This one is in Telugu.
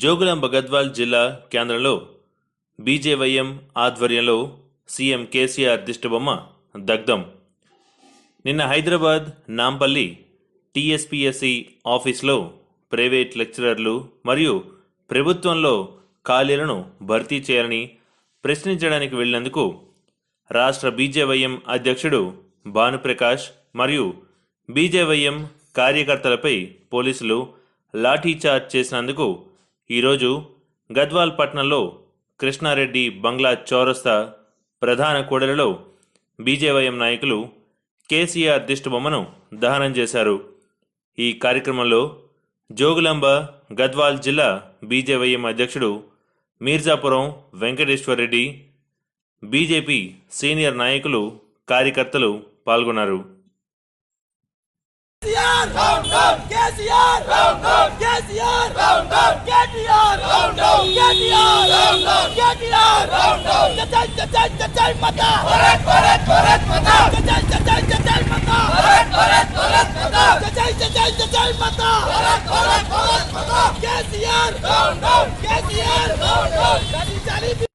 జోగులాంబ గద్వాల్ జిల్లా కేంద్రంలో బీజేవైఎం ఆధ్వర్యంలో సీఎం కేసీఆర్ దిష్టిబొమ్మ దగ్ధం. నిన్న హైదరాబాద్ నాంపల్లి టీఎస్పీఎస్సి ఆఫీస్లో ప్రైవేట్ లెక్చరర్లు మరియు ప్రభుత్వంలో ఖాళీలను భర్తీ చేయాలని ప్రశ్నించడానికి వెళ్ళినందుకు రాష్ట్ర బీజేవైఎం అధ్యక్షుడు భానుప్రకాష్ మరియు బీజేవైఎం కార్యకర్తలపై పోలీసులు లాఠీచార్జ్ చేసినందుకు ఈరోజు గద్వాల్ పట్టణంలో కృష్ణారెడ్డి బంగ్లా చౌరస్తా ప్రధాన కూడలిలో బీజేవైఎం నాయకులు కేసీఆర్ దిష్టబొమ్మను దహనం చేశారు. ఈ కార్యక్రమంలో జోగులాంబ గద్వాల్ జిల్లా బీజేవైఎం అధ్యక్షుడు మీర్జాపురం వెంకటేశ్వర్ రెడ్డి బీజేపీ సీనియర్ నాయకులు కార్యకర్తలు పాల్గొన్నారు. కేసీఆర్ కేసీఆర్ కేసీఆర్ కేటీఆర్ కేటీఆర్ కేటీఆర్ జై జై జై మతా భరత్ భరత్ భరత్ మతా జై జై జై మతా భరత్ భరత్ భరత్ మతా జై జై జై మతా భరత్ భరత్ భరత్ మతా కేసీఆర్ కేసీఆర్ చాలి చాలి